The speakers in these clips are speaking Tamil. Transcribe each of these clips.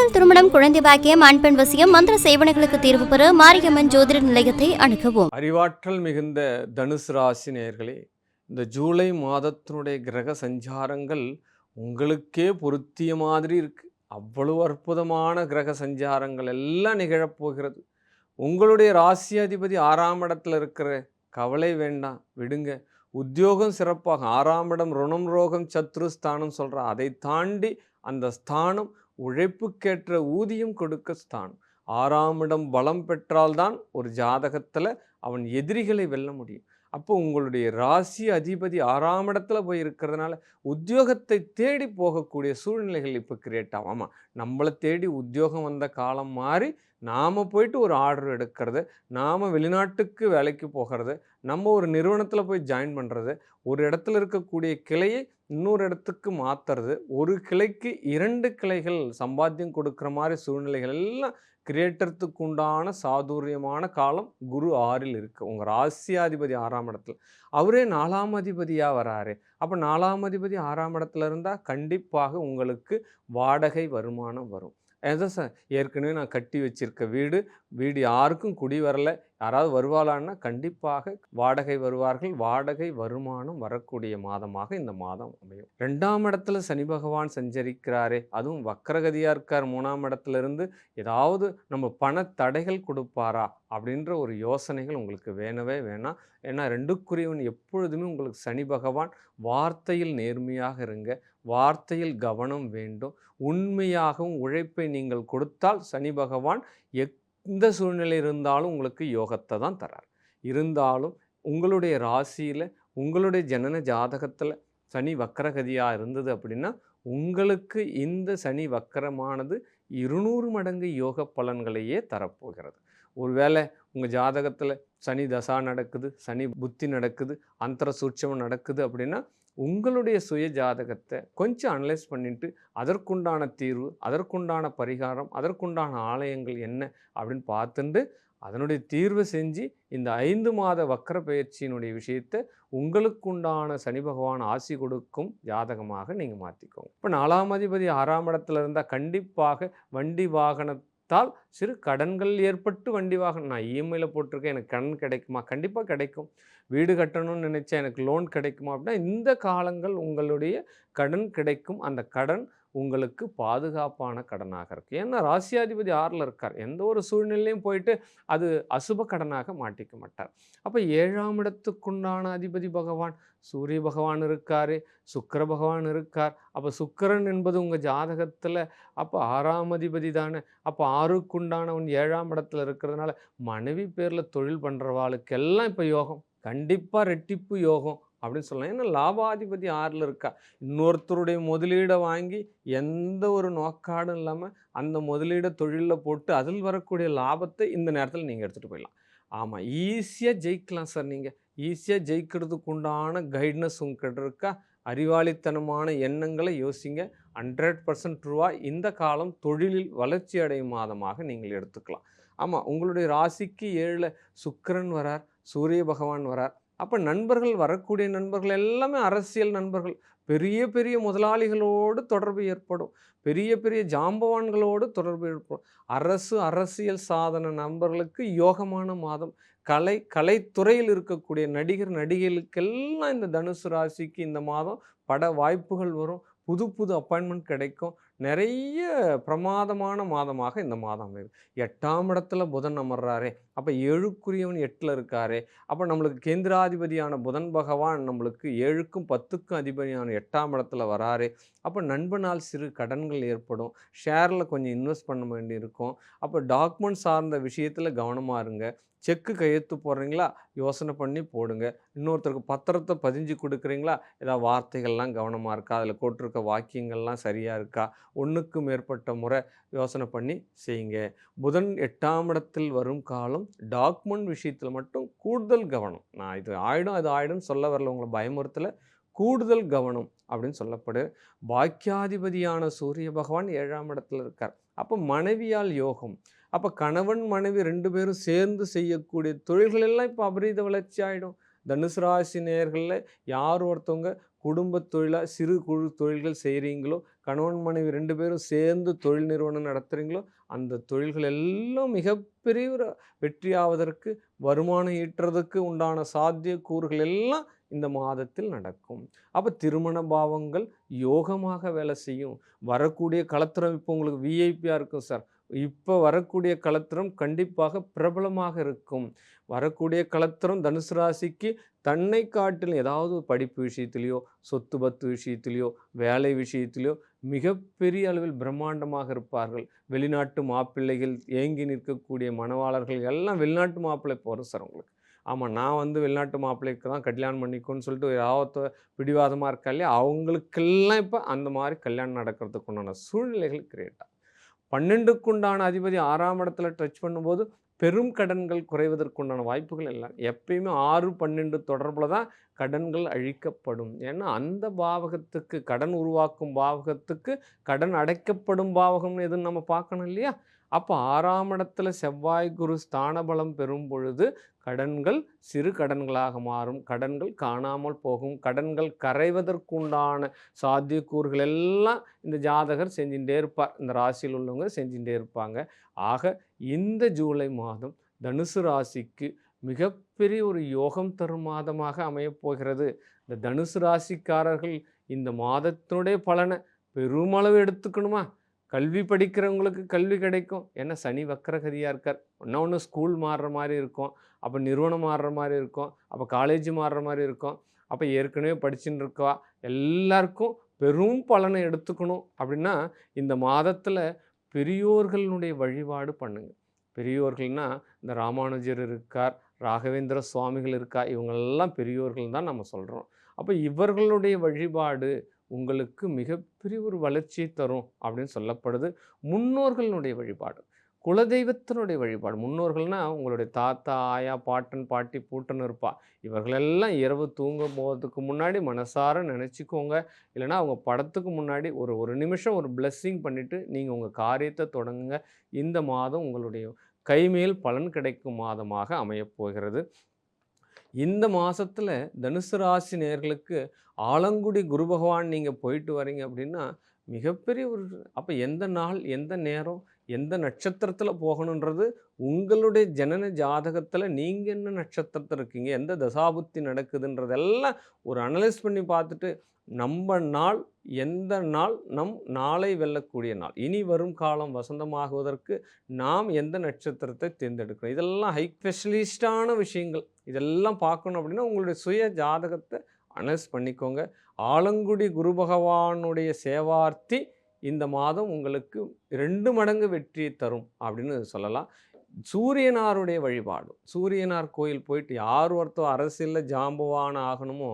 காதல் திருமணம் குழந்தை பாக்கியம் ஆண் பெண் வசியம் மந்திர சேவனைகளுக்கு தீர்வு பெற மாரியம்மன் ஜோதிட நிலையத்தை அணுகவும். அறிவாற்றல் மிகுந்த தனுசு ராசி நேர்களே இந்த ஜூலை மாதத்தினுடைய கிரக சஞ்சாரங்கள் உங்களுக்கே பொருத்திய மாதிரி இருக்கு. அவ்வளவு அற்புதமான கிரக சஞ்சாரங்கள் எல்லாம் நிகழப்போகிறது உங்களுடைய ராசி அதிபதி ஆறாம் இடத்துல இருக்கிற கவலை வேண்டாம் விடுங்க. உத்தியோகம் சிறப்பாக ஆறாம் இடம் ருணம் ரோகம் சத்ரு ஸ்தானம் சொல்ற அதை தாண்டி அந்த ஸ்தானம் உழைப்புக்கேற்ற ஊதியம் கொடுக்க ஸ்தானம் ஆறாம் இடம் பலம் பெற்றால்தான் ஒரு ஜாதகத்தில் அவன் எதிரிகளை வெல்ல முடியும். அப்போ உங்களுடைய ராசி அதிபதி ஆறாம் இடத்துல போய் இருக்கிறதுனால உத்தியோகத்தை தேடி போகக்கூடிய சூழ்நிலைகள் இப்போ கிரியேட் ஆகும். ஆமாம் நம்மளை தேடி உத்தியோகம் வந்த காலம் மாறி நாம் போயிட்டு ஒரு ஆர்டர் எடுக்கிறது நாம் வெளிநாட்டுக்கு வேலைக்கு போகிறது நம்ம ஒரு நிறுவனத்தில் போய் ஜாயின் பண்ணுறது ஒரு இடத்துல இருக்கக்கூடிய கிளையை இன்னொரு இடத்துக்கு மாற்றுறது ஒரு கிளைக்கு இரண்டு கிளைகள் சம்பாத்தியம் கொடுக்குற மாதிரி சூழ்நிலைகள் எல்லாம் கிரியேட்டறதுக்கு உண்டான சாதுரியமான காலம் குரு ஆறில் இருக்குது உங்கள் ராசியாதிபதி ஆறாம் இடத்துல. அவரே நாலாம் அதிபதியாக வராரு. அப்போ நாலாம் அதிபதி ஆறாம் இடத்துல இருந்தால் கண்டிப்பாக உங்களுக்கு வாடகை வருமானம் வரும். எதை சார் ஏற்கனவே நான் கட்டி வச்சுருக்க வீடு வீடு யாருக்கும் குடி வரலை யாராவது வருவாளான்னா கண்டிப்பாக வாடகை வருவார்கள். வாடகை வருமானம் வரக்கூடிய மாதமாக இந்த மாதம் அமையும். ரெண்டாம் இடத்துல சனி பகவான் சஞ்சரிக்கிறாரே அதுவும் வக்கரகதியாக இருக்கார். மூணாம் இடத்துல இருந்து ஏதாவது நம்ம பண தடைகள் கொடுப்பாரா அப்படின்ற ஒரு யோசனைகள் உங்களுக்கு வேணவே வேணாம். ஏன்னா ரெண்டுக்குரியவன் எப்பொழுதுமே உங்களுக்கு சனி பகவான் வார்த்தையில் நேர்மையாக இருங்க வார்த்தையில் கவனம் வேண்டும். உண்மையாகவும் உழைப்பை நீங்கள் கொடுத்தால் சனி பகவான் எந்த சூழ்நிலை இருந்தாலும் உங்களுக்கு யோகத்தை தான் தரார். இருந்தாலும் உங்களுடைய ராசியில் உங்களுடைய ஜனன ஜாதகத்தில் சனி வக்கரகதியாக இருந்தது அப்படின்னா உங்களுக்கு இந்த சனி வக்கரமானது இருநூறு மடங்கு யோக பலன்களையே தரப்போகிறது. ஒருவேளை உங்கள் ஜாதகத்தில் சனி தசா நடக்குது சனி புத்தி நடக்குது அந்தர சூட்சமம் நடக்குது அப்படின்னா உங்களுடைய சுய ஜாதகத்தை கொஞ்சம் அனலைஸ் பண்ணிட்டு அதற்குண்டான தீர்வு அதற்குண்டான பரிகாரம் அதற்குண்டான ஆலயங்கள் என்ன அப்படின்னு பார்த்துட்டு அதனுடைய தீர்வை செஞ்சு இந்த ஐந்து மாத வக்கர பயிற்சியினுடைய விஷயத்தை உங்களுக்குண்டான சனி பகவான் ஆசி கொடுக்கும் ஜாதகமாக நீங்கள் மாற்றிக்கோங்க இப்போ நாலாம் அதிபதி ஆறாம் இடத்துல இருந்தால் கண்டிப்பாக வண்டி தால் சிறு கடன்கள் ஏற்பட்டு வண்டி வாகனம் நான் இஎம்ஐயில் போட்டிருக்கேன் எனக்கு கடன் கிடைக்குமா? கண்டிப்பாக கிடைக்கும். வீடு கட்டணும்னு நினச்சா எனக்கு லோன் கிடைக்குமா? அப்படின்னா இந்த காலங்கள் உங்களுடைய கடன் கிடைக்கும். அந்த கடன் உங்களுக்கு பாதுகாப்பான கடனாக இருக்குது ஏன்னா ராசியாதிபதி ஆறில் இருக்கார். எந்த ஒரு சூழ்நிலையும் போயிட்டு அது அசுப கடனாக மாட்டிக்க மாட்டார். அப்போ ஏழாம் இடத்துக்குண்டான அதிபதி பகவான் சூரிய பகவான் இருக்கார் சுக்கர பகவான் இருக்கார். அப்போ சுக்கரன் என்பது உங்கள் ஜாதகத்தில் அப்போ ஆறாம் அதிபதி தானே. அப்போ ஆறுக்குண்டானவன் ஏழாம் இடத்துல இருக்கிறதுனால மனைவி பேரில் தொழில் பண்ணுறவாளுக்கெல்லாம் இப்போ யோகம் கண்டிப்பாக ரெட்டிப்பு யோகம். அப்படின்னு சொல்லலாம். ஏன்னா லாபாதிபதி ஆறில் இருக்கா? இன்னொருத்தருடைய முதலீடை வாங்கி எந்த ஒரு நோக்காடும் இல்லாமல் அந்த முதலீடை தொழிலில் போட்டு அதில் வரக்கூடிய லாபத்தை இந்த நேரத்தில் நீங்கள் எடுத்துகிட்டு போயிடலாம். ஆமாம் ஈஸியாக ஜெயிக்கலாம் சார் நீங்கள் ஈஸியாக ஜெயிக்கிறதுக்கு உண்டான கைட்னஸ் உங்ககிட்ட இருக்கா? அறிவாளித்தனமான எண்ணங்களை யோசிங்க. ஹண்ட்ரட் பர்சன்ட் ரூபா இந்த காலம் தொழிலில் வளர்ச்சி அடையும் மாதமாக நீங்கள் எடுத்துக்கலாம். ஆமாம் உங்களுடைய ராசிக்கு ஏழில் சுக்கிரன் வரார் சூரிய பகவான் வரார். அப்போ நண்பர்கள் வரக்கூடிய நண்பர்கள் எல்லாமே அரசியல் நண்பர்கள். பெரிய பெரிய முதலாளிகளோடு தொடர்பு ஏற்படும். பெரிய பெரிய ஜாம்பவான்களோடு தொடர்பு ஏற்படும். அரசு அரசியல் சாதன நண்பர்களுக்கு யோகமான மாதம். கலை கலைத்துறையில் இருக்கக்கூடிய நடிகர் நடிகைகளுக்கெல்லாம் இந்த தனுசு ராசிக்கு இந்த மாதம் பட வாய்ப்புகள் வரும். புது புது அப்பாயின்மெண்ட் கிடைக்கும். நிறைய பிரமாதமான மாதமாக இந்த மாதம் அமையுது. எட்டாம் இடத்துல புதன் அமர்றாரே அப்போ ஏழுக்குரியவன் எட்டில் இருக்காரே அப்போ நம்மளுக்கு கேந்திராதிபதியான புதன் பகவான் நம்மளுக்கு ஏழுக்கும் பத்துக்கும் அதிபதியான எட்டாம் இடத்துல வராரு அப்போ நண்பனால் சிறு கடன்கள் ஏற்படும் ஷேரில் கொஞ்சம் இன்வெஸ்ட் பண்ண வேண்டி இருக்கும் அப்போ டாக்குமெண்ட் சார்ந்த விஷயத்தில் கவனமாக இருங்க செக்கு கையெழுத்து போடுறீங்களா? யோசனை பண்ணி போடுங்க. இன்னொருத்தருக்கு பத்திரத்தை பதிஞ்சு கொடுக்குறீங்களா? ஏதாவது வார்த்தைகள்லாம் கவனமாக இருக்கா? அதில் போட்டிருக்க வாக்கியங்கள்லாம் சரியாக இருக்கா? ஒன்றுக்கு மேற்பட்ட முறை யோசனை பண்ணி செய்யுங்க. புதன் எட்டாம் இடத்தில் வரும் காலம் டாக்குமெண்ட் விஷயத்தில் மட்டும் கூடுதல் கவனம். நான் இது ஆயிடும் அது ஆயிடும் சொல்ல வரல. உங்களை பயமுறுத்தலை. கூடுதல் கவனம் அப்படின்னு சொல்லப்படு. பாக்கியாதிபதியான சூரிய பகவான் ஏழாம் இடத்துல இருக்கார். அப்போ மனைவியால் யோகம். அப்போ கணவன் மனைவி ரெண்டு பேரும் சேர்ந்து செய்யக்கூடிய தொழில்கள் எல்லாம் இப்போ அபரீத வளர்ச்சி ஆகிடும் தனுசு ராசி நேர்களில் யார் ஒருத்தவங்க குடும்ப தொழிலாக சிறு குழு தொழில்கள் செய்கிறீங்களோ கணவன் மனைவி ரெண்டு பேரும் சேர்ந்து தொழில் நிறுவனம் நடத்துகிறீங்களோ அந்த தொழில்கள் எல்லாம் மிகப்பெரிய ஒரு வெற்றியாவதற்கு வருமானம் ஈட்டுறதுக்கு உண்டான சாத்தியக்கூறுகள் எல்லாம் இந்த மாதத்தில் நடக்கும். அப்போ திருமண பாவங்கள் யோகமாக வேலை செய்யும். வரக்கூடிய கலத்திரம் இப்போ உங்களுக்கு விஐபியாக இருக்கும் சார் இப்போ வரக்கூடிய கலத்திரம் கண்டிப்பாக பிரபலமாக இருக்கும். வரக்கூடிய கலத்திரம் தனுசு ராசிக்கு தன்னை காட்டிலும் ஏதாவது ஒரு படிப்பு விஷயத்திலையோ சொத்து பத்து விஷயத்திலையோ வேலை விஷயத்திலையோ மிகப்பெரிய அளவில் பிரம்மாண்டமாக இருப்பார்கள். வெளிநாட்டு மாப்பிள்ளைகள் ஏங்கி நிற்கக்கூடிய மணவாளர்கள் எல்லாம் வெளிநாட்டு மாப்பிள்ளை போகிற சார் உங்களுக்கு. ஆமாம் நான் வந்து வெளிநாட்டு மாப்பிள்ளைக்கு தான் கல்யாணம் பண்ணிக்கோன்னு சொல்லிட்டு யாவத்த பிடிவாதமாக இருக்கா இல்லையா அவங்களுக்கெல்லாம் இப்போ அந்த மாதிரி கல்யாணம் நடக்கிறதுக்கு உண்டான சூழ்நிலைகள் கிரியேட் பன்னெண்டுக்குண்டான அதிபதி ஆறாம் இடத்துல டச் பண்ணும்போது பெரும் கடன்கள் குறைவதற்குண்டான வாய்ப்புகள் எல்லாம். எப்பயுமே ஆறு பன்னெண்டு தொடர்பில் தான் கடன்கள் அழிக்கப்படும். ஏன்னா அந்த பாவகத்துக்கு கடன் உருவாக்கும் பாவகத்துக்கு கடன் அடைக்கப்படும் பாவகம்னு எதுவும் நம்ம பார்க்கணும் இல்லையா? அப்போ ஆறாம் இடத்துல செவ்வாய் குரு ஸ்தான பலம் பெறும் பொழுது கடன்கள் சிறு கடன்களாக மாறும். கடன்கள் காணாமல் போகும். கடன்கள் கரைவதற்குண்டான சாத்தியக்கூறுகள் எல்லாம் இந்த ஜாதகர் செஞ்சுட்டே இருப்பார். இந்த ராசியில் உள்ளவங்க செஞ்சுட்டே இருப்பாங்க. ஆக இந்த ஜூலை மாதம் தனுசு ராசிக்கு மிகப்பெரிய ஒரு யோகம் தரும் மாதமாக அமையப்போகிறது இந்த தனுசு ராசிக்காரர்கள் இந்த மாதத்தினுடைய பலனை பெருமளவு எடுத்துக்கணுமா? கல்வி படிக்கிறவங்களுக்கு கல்வி கிடைக்கும். ஏன்னா சனி வக்கரகதியாக இருக்கார். ஒன்றா ஒன்று ஸ்கூல் மாறுற மாதிரி இருக்கும். அப்போ நிறுவனம் மாறுற மாதிரி இருக்கும். அப்போ காலேஜ் மாறுற மாதிரி இருக்கும். அப்போ ஏற்கனவே படிச்சுட்டு இருக்கா எல்லாருக்கும் பெரும் பலனை எடுத்துக்கணும் அப்படின்னா இந்த மாதத்தில் பெரியோர்களுடைய வழிபாடு பண்ணுங்கள் பெரியோர்கள்னா இந்த ராமானுஜர் இருக்கார் ராகவேந்திர சுவாமிகள் இருக்கா? இவங்களெல்லாம் பெரியோர்கள் தான் நம்ம சொல்கிறோம் அப்போ இவர்களுடைய வழிபாடு உங்களுக்கு மிகப்பெரிய ஒரு வளர்ச்சியை தரும் அப்படின்னு சொல்லப்படுது. முன்னோர்களுடைய வழிபாடு குலதெய்வத்தினுடைய வழிபாடு. முன்னோர்கள்னா உங்களுடைய தாத்தா ஆயா பாட்டன் பாட்டி பூட்டன் இருப்பா. இவர்களெல்லாம் இரவு தூங்க போகிறதுக்கு முன்னாடி மனசார நினச்சிக்கோங்க. இல்லைன்னா அவங்க படத்துக்கு முன்னாடி ஒரு ஒரு நிமிஷம் ஒரு பிளெஸ்ஸிங் பண்ணிவிட்டு நீங்கள் உங்கள் காரியத்தை தொடங்குங்க. இந்த மாதம் உங்களுடைய கைமேல் பலன் கிடைக்கும் மாதமாக அமையப் போகிறது. இந்த மாதத்தில் தனுசு ராசி நேர்களுக்கு ஆலங்குடி குரு பகவான் நீங்கள் போயிட்டு வரீங்க அப்படின்னா மிகப்பெரிய ஒரு அப்போ எந்த நாள் எந்த நேரம் எந்த நட்சத்திரத்தில் போகணுன்றது உங்களுடைய ஜனன ஜாதகத்தில் நீங்கள் என்ன நட்சத்திரத்தில் இருக்கீங்க எந்த தசாபுத்தி நடக்குதுன்றதெல்லாம் ஒரு அனலைஸ் பண்ணி பார்த்துட்டு நம்ம நாள் எந்த நாள் நம் நாளை வெல்லக்கூடிய நாள். இனி வரும் காலம் வசந்தமாகுவதற்கு நாம் எந்த நட்சத்திரத்தை தேர்ந்தெடுக்கணும் இதெல்லாம் ஹை ஸ்பெஷலிஸ்டான விஷயங்கள். இதெல்லாம் பார்க்கணும் அப்படின்னா உங்களுடைய சுய ஜாதகத்தை அனலைஸ் பண்ணிக்கோங்க. ஆலங்குடி குரு பகவானுடைய சேவார்த்தி இந்த மாதம் உங்களுக்கு ரெண்டு மடங்கு வெற்றியை தரும் அப்படின்னு சொல்லலாம். சூரியனாருடைய வழிபாடு. சூரியனார் கோயில் போயிட்டு யார் ஒருத்தர் அரசியலில் ஜாம்பவான ஆகணுமோ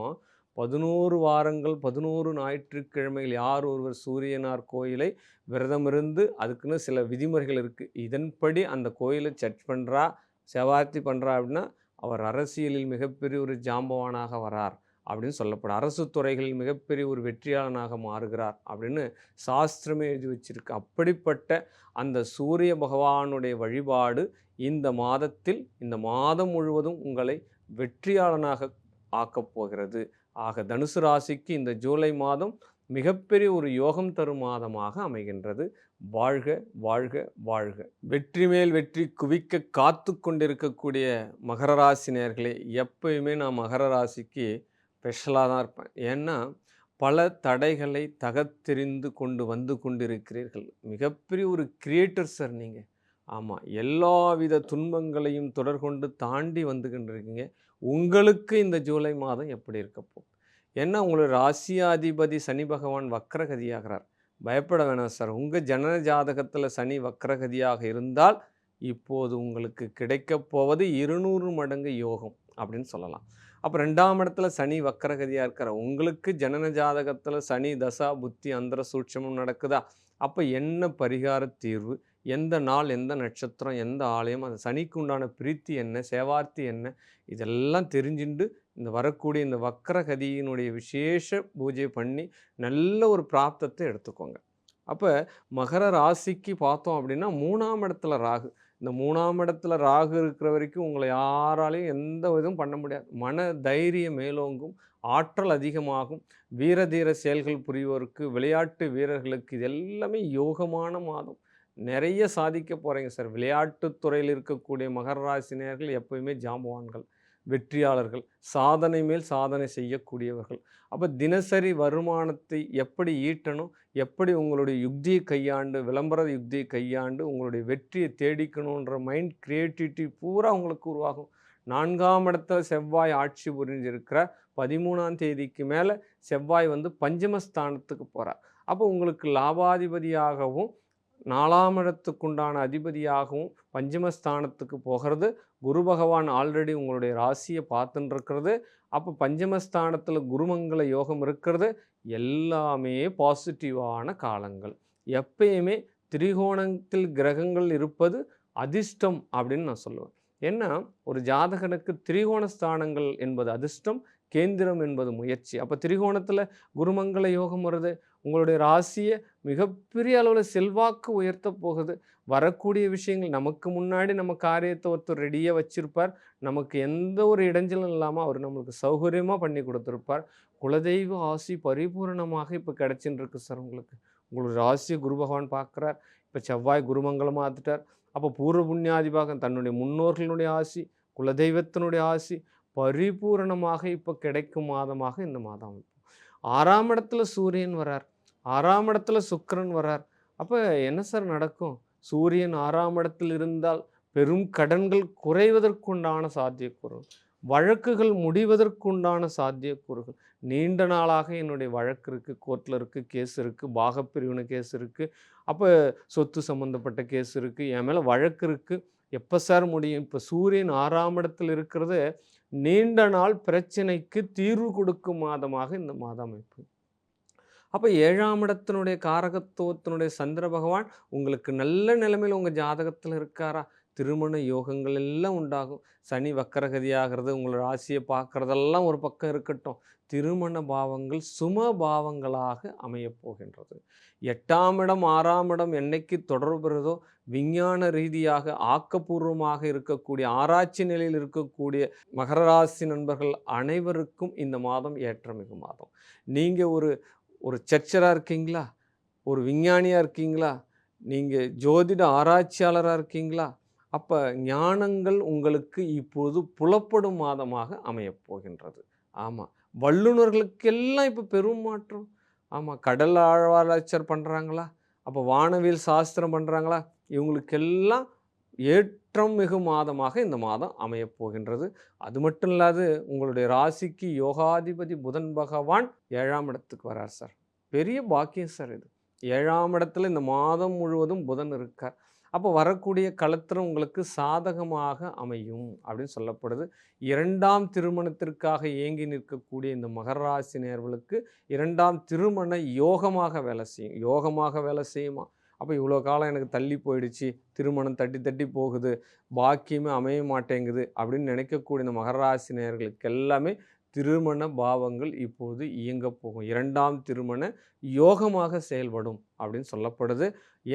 பதினோரு வாரங்கள் பதினோரு ஞாயிற்றுக்கிழமைகள் யார் ஒருவர் சூரியனார் கோயிலை விரதமிருந்து அதுக்குன்னு சில விதிமுறைகள் இருக்குது இதன்படி அந்த கோயிலை சர்ச் பண்ணுறா செவார்த்தி பண்ணுறா அப்படின்னா அவர் அரசியலில் மிகப்பெரிய ஒரு ஜாம்பவானாக வரார் அப்படின்னு சொல்லப்படும். அரசு துறைகளில் மிகப்பெரிய ஒரு வெற்றியாளனாக மாறுகிறார் அப்படின்னு சாஸ்திரமே எழுதி வச்சிருக்கு. அப்படிப்பட்ட அந்த சூரிய பகவானுடைய வழிபாடு இந்த மாதத்தில் இந்த மாதம் முழுவதும் உங்களை வெற்றியாளனாக ஆக்கப் போகிறது. ஆக தனுசு ராசிக்கு இந்த ஜூலை மாதம் மிகப்பெரிய ஒரு யோகம் தரும் மாதமாக அமைகின்றது. வாழ்க வாழ்க வாழ்க. வெற்றி மேல் வெற்றி குவிக்க காத்து கொண்டிருக்கக்கூடிய மகர ராசி நேர்களே எப்பயுமே நான் மகர ராசிக்கு ஸ்பெஷலாக தான் இருப்பேன். ஏன்னா பல தடைகளை தகத்தெறிந்து கொண்டு வந்து கொண்டிருக்கிறீர்கள். மிகப்பெரிய ஒரு கிரியேட்டர் சார் நீங்கள் ஆமாம் எல்லாவித துன்பங்களையும் தொடர் கொண்டு தாண்டி வந்துகின்றிருக்கீங்க உங்களுக்கு இந்த ஜூலை மாதம் எப்படி இருக்க போகுது? ஏன்னா உங்களுடைய ராசியாதிபதி சனி பகவான் வக்ரகதியாகிறார்? பயப்பட வேணாம் சார். உங்கள் ஜனன ஜாதகத்தில் சனி வக்ரகதியாக இருந்தால் இப்போது உங்களுக்கு கிடைக்கப் போவது இருநூறு மடங்கு யோகம் அப்படின்னு சொல்லலாம். அப்போ ரெண்டாம் இடத்துல சனி வக்கரகதியாக இருக்கிற உங்களுக்கு ஜனன ஜாதகத்தில் சனி தசா புத்தி அந்தர சூட்சமும் நடக்குதா? அப்போ என்ன பரிகார தீர்வு? எந்த நாள் எந்த நட்சத்திரம் எந்த ஆலயம் அந்த சனிக்கு உண்டான பிரீத்தி என்ன சேவார்த்தி என்ன இதெல்லாம் தெரிஞ்சுண்டு இந்த வரக்கூடிய இந்த வக்கரகதியினுடைய விசேஷ பூஜை பண்ணி நல்ல ஒரு பிராப்தத்தை எடுத்துக்கோங்க. அப்போ மகர ராசிக்கு பார்த்தோம் அப்படின்னா மூணாம் இடத்துல ராகு. இந்த மூணாம் இடத்துல ராகு இருக்கிற வரைக்கும் உங்களை யாராலையும் எந்த இதுவும் பண்ண முடியாது. மன தைரியம் மேலோங்கும் ஆற்றல் அதிகமாகும். வீரதீர செயல்கள் புரிவோருக்கு விளையாட்டு வீரர்களுக்கு இது எல்லாமே யோகமான மாதம். நிறைய சாதிக்க போகிறீங்க சார். விளையாட்டுத்துறையில் இருக்கக்கூடிய மகர ராசினியர்கள் எப்பயுமே ஜாம்பவான்கள் வெற்றியாளர்கள் சாதனை மேல் சாதனை செய்யக்கூடியவர்கள். அப்போ தினசரி வருமானத்தை எப்படி ஈட்டணும்? எப்படி உங்களுடைய யுக்தியை கையாண்டு விளம்பர யுக்தியை கையாண்டு உங்களுடைய வெற்றியை தேடிக்கணுன்ற மைண்ட் கிரியேட்டிவிட்டி பூரா உங்களுக்கு உருவாகும். நான்காம் இடத்துல செவ்வாய் ஆட்சி புரிஞ்சிருக்கிற பதிமூணாம் தேதிக்கு மேலே செவ்வாய் வந்து பஞ்சமஸ்தானத்துக்கு போகிறார் அப்போ உங்களுக்கு லாபாதிபதியாகவும் நாலாம் இடத்துக்குண்டான அதிபதியாகவும் பஞ்சமஸ்தானத்துக்கு போகிறது. குரு பகவான் ஆல்ரெடி உங்களுடைய ராசியை பார்த்துன்னு இருக்கிறது அப்போ பஞ்சமஸ்தானத்தில் குருமங்கள யோகம் இருக்கிறது. எல்லாமே பாசிட்டிவான காலங்கள். எப்பயுமே திரிகோணத்தில் கிரகங்கள் இருப்பது அதிர்ஷ்டம் அப்படின்னு நான் சொல்லுவேன். ஏன்னா ஒரு ஜாதகனுக்கு திரிகோண ஸ்தானங்கள் என்பது அதிர்ஷ்டம். கேந்திரம் என்பது முயற்சி. அப்போ திரிகோணத்தில் குருமங்கள யோகம் வருது. உங்களுடைய ராசியை மிகப்பெரிய அளவில் செல்வாக்கு உயர்த்த போகுது. வரக்கூடிய விஷயங்கள் நமக்கு முன்னாடி நம்ம காரியத்தை ஒருத்தர் ரெடியாக வச்சிருப்பார். நமக்கு எந்த ஒரு இடைஞ்சலும் இல்லாமல் அவர் நம்மளுக்கு சௌகரியமாக பண்ணி கொடுத்துருப்பார். குலதெய்வ ஆசி பரிபூரணமாக இப்போ கிடச்சின்னு இருக்கு சார் உங்களுக்கு. உங்களுடைய ராசியை குரு பகவான் பார்க்குறார். இப்போ செவ்வாய் குருமங்கலமாக ஆத்துட்டார். அப்போ பூர்வ புண்ணியாதிபாகம் தன்னுடைய முன்னோர்களுடைய ஆசி குலதெய்வத்தினுடைய ஆசி பரிபூரணமாக இப்போ கிடைக்கும் மாதமாக இந்த மாதம் அமைப்போம் ஆறாம் இடத்துல சூரியன் வரார். ஆறாம் இடத்துல சுக்கரன் வரார். அப்போ என்ன சார் நடக்கும்? சூரியன் ஆறாம் இடத்தில் இருந்தால் பெரும் கடன்கள் குறைவதற்குண்டான சாத்தியக்கூறுகள். வழக்குகள் முடிவதற்குண்டான சாத்தியக்கூறுகள். நீண்ட நாளாக என்னுடைய வழக்கு இருக்குது கோர்ட்டில் இருக்குது கேஸ் இருக்குது பாகப்பிரிவினை கேஸ் இருக்குது அப்போ சொத்து சம்மந்தப்பட்ட கேஸ் இருக்குது என் மேலே வழக்கு இருக்குது எப்போ சார் முடியும்? இப்போ சூரியன் ஆறாம் இடத்தில் இருக்கிறது நீண்ட நாள் பிரச்சனைக்கு தீர்வு கொடுக்கும் மாதமாக இந்த மாத அமைப்பு. அப்போ ஏழாம் இடத்தினுடைய காரகத்துவத்தினுடைய சந்திர பகவான் உங்களுக்கு நல்ல நிலைமையில் உங்கள் ஜாதகத்தில் இருக்காரா? திருமண யோகங்கள் எல்லாம் உண்டாகும். சனி வக்கரகதியாகிறது உங்களோட ராசியை பார்க்குறதெல்லாம் ஒரு பக்கம் இருக்கட்டும். திருமண பாவங்கள் சும பாவங்களாக அமையப்போகின்றது எட்டாம் இடம் ஆறாம் இடம் என்னைக்கு தொடர்புறதோ விஞ்ஞான ரீதியாக ஆக்கப்பூர்வமாக இருக்கக்கூடிய ஆராய்ச்சி நிலையில் இருக்கக்கூடிய மகர ராசி நண்பர்கள் அனைவருக்கும் இந்த மாதம் ஏற்றமிகு மாதம். நீங்கள் ஒரு ஒரு சர்ச்சராக இருக்கீங்களா? ஒரு விஞ்ஞானியாக இருக்கீங்களா? நீங்கள் ஜோதிட ஆராய்ச்சியாளராக இருக்கீங்களா? அப்போ ஞானங்கள் உங்களுக்கு இப்போது புலப்படும் மாதமாக அமையப்போகின்றது ஆமாம் வல்லுநர்களுக்கெல்லாம் இப்போ பெரும் மாற்றம். ஆமாம் கடல் ஆழ்வாராய்ச்சர் பண்ணுறாங்களா அப்போ வானவியல் சாஸ்திரம் பண்ணுறாங்களா இவங்களுக்கெல்லாம் ஏற்றம் மிகு மாதமாக இந்த மாதம் அமையப் போகின்றது. அது மட்டும் இல்லாது உங்களுடைய ராசிக்கு யோகாதிபதி புதன் பகவான் ஏழாம் இடத்துக்கு வரார் சார். பெரிய பாக்கியம் சார் இது. ஏழாம் இடத்துல இந்த மாதம் முழுவதும் புதன் இருக்கார். அப்போ வரக்கூடிய களத்திரம் உங்களுக்கு சாதகமாக அமையும் அப்படின்னு சொல்லப்படுது. இரண்டாம் திருமணத்திற்காக ஏங்கி நிற்கக்கூடிய இந்த மகராசி நேர்களுக்கு இரண்டாம் திருமண யோகமாக வேலை செய்யும் யோகமாக வேலை செய்யுமா? அப்போ இவ்வளோ காலம் எனக்கு தள்ளி போயிடுச்சு திருமணம் தட்டி தட்டி போகுது பாக்கியமே அமைய மாட்டேங்குது அப்படின்னு நினைக்கக்கூடிய இந்த மகராசி நேர்களுக்கு நேயர்களுக்கு எல்லாமே திருமண பாவங்கள் இப்போது இயங்க போகும். இரண்டாம் திருமண யோகமாக செயல்படும் அப்படின்னு சொல்லப்படுது.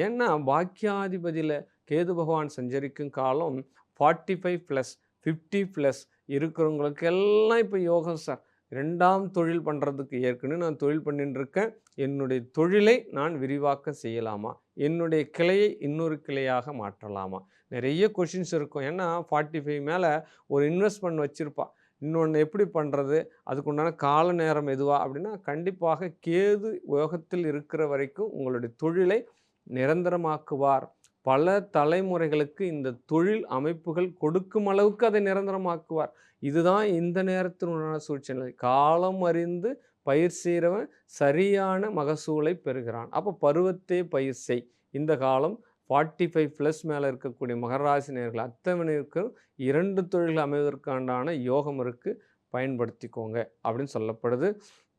ஏன்னா பாக்கியாதிபதியில் கேது பகவான் சஞ்சரிக்கும் காலம் forty five plus fifty plus இருக்கிறவங்களுக்கு எல்லாம் இப்போ யோகம் சார் ரெண்டாம் தொழில் பண்ணுறதுக்கு ஏற்கனவே நான் தொழில் பண்ணிட்டு இருக்கேன் என்னுடைய தொழிலை நான் விரிவாக்க செய்யலாமா? என்னுடைய கிளையை இன்னொரு கிளையாக மாற்றலாமா? நிறைய கொஷின்ஸ் இருக்கும். ஏன்னா ஃபார்ட்டி ஃபைவ் மேலே ஒரு இன்வெஸ்ட்மெண்ட் வச்சுருப்பா. இன்னொன்று எப்படி பண்ணுறது அதுக்குண்டான கால நேரம் எதுவா? அப்படின்னா கண்டிப்பாக கேது யோகத்தில் இருக்கிற வரைக்கும் உங்களுடைய தொழிலை நிரந்தரமாக்குவார். பல தலைமுறைகளுக்கு இந்த தொழில் அமைப்புகள் கொடுக்கும் அளவுக்கு அதை நிரந்தரமாக்குவார். இதுதான் இந்த நேரத்தினுடைய சூழ்நிலை காலம் அறிந்து பயிர் செய்கிறவன் சரியான மகசூலை பெறுகிறான். அப்போ பருவத்தே பயிர் செய். இந்த காலம் ஃபார்ட்டி ஃபைவ் ப்ளஸ் மேலே இருக்கக்கூடிய மகராசினியர்கள் நேர்கள் இரண்டு தொழில்கள் அமைவதற்காண்டான யோகம் இருக்குது பயன்படுத்திக்கோங்க அப்படின்னு சொல்லப்படுது.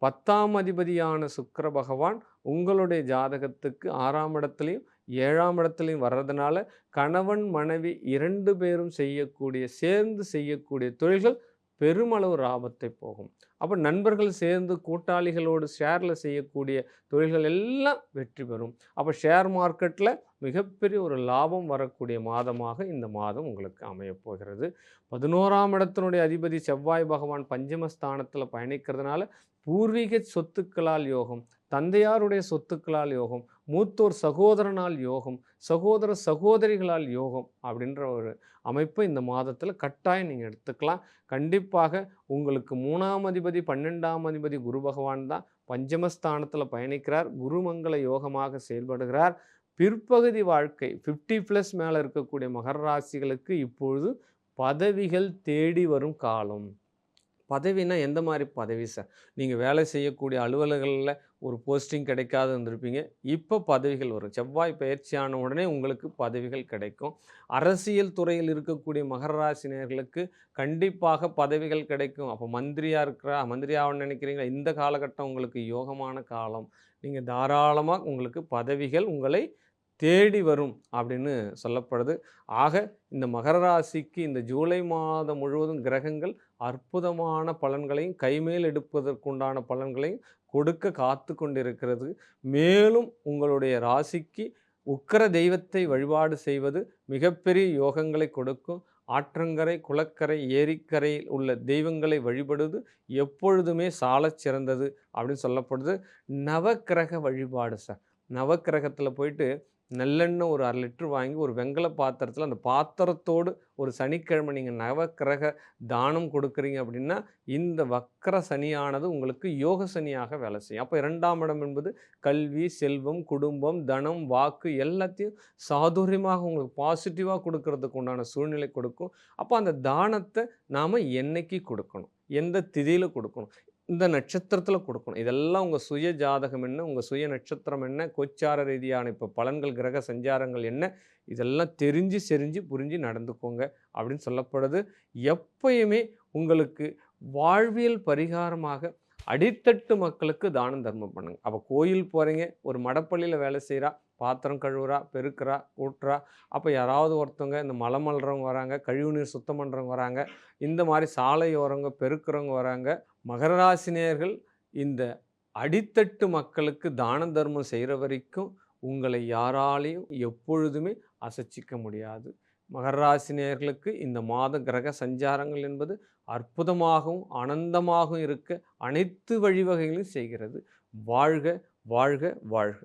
பத்தாம் அதிபதியான சுக்கர பகவான் உங்களுடைய ஜாதகத்துக்கு ஆறாம் இடத்துலையும் ஏழாம் இடத்துலையும் வர்றதுனால கணவன் மனைவி இரண்டு பேரும் செய்யக்கூடிய சேர்ந்து செய்யக்கூடிய தொழில்கள் பெருமளவு லாபத்தை போகும். அப்போ நண்பர்கள் சேர்ந்து கூட்டாளிகளோடு ஷேரில் செய்யக்கூடிய தொழில்கள் எல்லாம் வெற்றி பெறும். அப்போ ஷேர் மார்க்கெட்டில் மிகப்பெரிய ஒரு லாபம் வரக்கூடிய மாதமாக இந்த மாதம் உங்களுக்கு அமையப்போகிறது பதினோராம் இடத்தினுடைய அதிபதி செவ்வாய் பகவான் பஞ்சமஸ்தானத்தில் பயணிக்கிறதுனால பூர்வீக சொத்துக்களால் யோகம் தந்தையாருடைய சொத்துக்களால் யோகம் மூத்தோர் சகோதரனால் யோகம் சகோதர சகோதரிகளால் யோகம் அப்படின்ற ஒரு அமைப்பை இந்த மாதத்தில் கட்டாயம் நீங்கள் எடுத்துக்கலாம். கண்டிப்பாக உங்களுக்கு மூணாம் அதிபதி பன்னெண்டாம் அதிபதி குரு பகவான் தான் பஞ்சமஸ்தானத்தில் பயணிக்கிறார். குருமங்கள யோகமாக செயல்படுகிறார். பிற்பகுதி வாழ்க்கை ஃபிஃப்டி ப்ளஸ் மேலே இருக்கக்கூடிய மகர ராசிகளுக்கு இப்பொழுது பதவிகள் தேடி வரும் காலம். பதவினா எந்த மாதிரி பதவி சார்? நீங்கள் வேலை செய்யக்கூடிய அலுவலகங்களில் ஒரு போஸ்டிங் கிடைக்காது இருந்திருப்பீங்க இப்போ பதவிகள் வரும். செவ்வாய் பயிற்சியான உடனே உங்களுக்கு பதவிகள் கிடைக்கும். அரசியல் துறையில் இருக்கக்கூடிய மகராசினியர்களுக்கு கண்டிப்பாக பதவிகள் கிடைக்கும். அப்போ மந்திரியாக இருக்கிறா மந்திரியாகணும்னு நினைக்கிறீங்களா? இந்த காலகட்டம் உங்களுக்கு யோகமான காலம். நீங்கள் தாராளமாக உங்களுக்கு பதவிகள் உங்களை தேடி வரும் அப்படின்னு சொல்லப்படுது. ஆக இந்த மகர ராசிக்கு இந்த ஜூலை மாதம் முழுவதும் கிரகங்கள் அற்புதமான பலன்களையும் கைமேல் எடுப்பதற்குண்டான பலன்களையும் கொடுக்க காத்து கொண்டிருக்கிறது. மேலும் உங்களுடைய ராசிக்கு உக்கர தெய்வத்தை வழிபாடு செய்வது மிகப்பெரிய யோகங்களை கொடுக்கும். ஆற்றங்கரை குளக்கரை ஏரிக்கரையில் உள்ள தெய்வங்களை வழிபடுவது எப்பொழுதுமே சாலச் சிறந்தது அப்படின்னு சொல்லப்படுது. நவக்கிரக வழிபாடு சார். நவக்கிரகத்தில் போயிட்டு நல்லெண்ணெய் ஒரு அரை லிட்டர் வாங்கி ஒரு வெங்கல பாத்திரத்தில் அந்த பாத்திரத்தோடு ஒரு சனிக்கிழமை நீங்கள் நவக்கிரக தானம் கொடுக்குறீங்க அப்படின்னா இந்த வக்கர சனியானது உங்களுக்கு யோக சனியாக வேலை செய்யும். அப்போ இரண்டாம் இடம் என்பது கல்வி செல்வம் குடும்பம் தனம் வாக்கு எல்லாத்தையும் சாதுரியமாக உங்களுக்கு பாசிட்டிவாக கொடுக்கறதுக்கு உண்டான சூழ்நிலை கொடுக்கும். அப்போ அந்த தானத்தை நாம் என்னைக்கு கொடுக்கணும்? எந்த திதியில் கொடுக்கணும்? இந்த நட்சத்திரத்தில் கொடுக்கணும். இதெல்லாம் உங்கள் சுய ஜாதகம் என்ன உங்கள் சுய நட்சத்திரம் என்ன கோச்சார ரீதியான இப்போ பலன்கள் கிரக சஞ்சாரங்கள் என்ன இதெல்லாம் தெரிஞ்சு செறிஞ்சு புரிஞ்சு நடந்துக்கோங்க அப்படின்னு சொல்லப்படுது. எப்பயுமே உங்களுக்கு வாழ்வியல் பரிகாரமாக அடித்தட்டு மக்களுக்கு தானம் தர்மம் பண்ணுங்க. அப்போ கோயில் போகிறீங்க ஒரு மடப்பள்ளியில் வேலை செய்கிறா பாத்திரம் கழுவுறா பெருக்கிறா ஊட்டுறா அப்போ யாராவது ஒருத்தவங்க இந்த மலை மல்றவங்க வராங்க கழிவுநீர் சுத்தம் பண்ணுறவங்க வராங்க இந்த மாதிரி சாலையோரங்க பெருக்கிறவங்க வராங்க மகர ராசினியர்கள் இந்த அடித்தட்டு மக்களுக்கு தான தர்மம் செய்கிற வரைக்கும் உங்களை யாராலையும் எப்பொழுதுமே அசைச்சிக்க முடியாது. மகர ராசினியர்களுக்கு இந்த மாத கிரக சஞ்சாரங்கள் என்பது அற்புதமாகவும் ஆனந்தமாகவும் இருக்க அனைத்து வழிவகைகளையும் செய்கிறது. வாழ்க வாழ்க வாழ்க.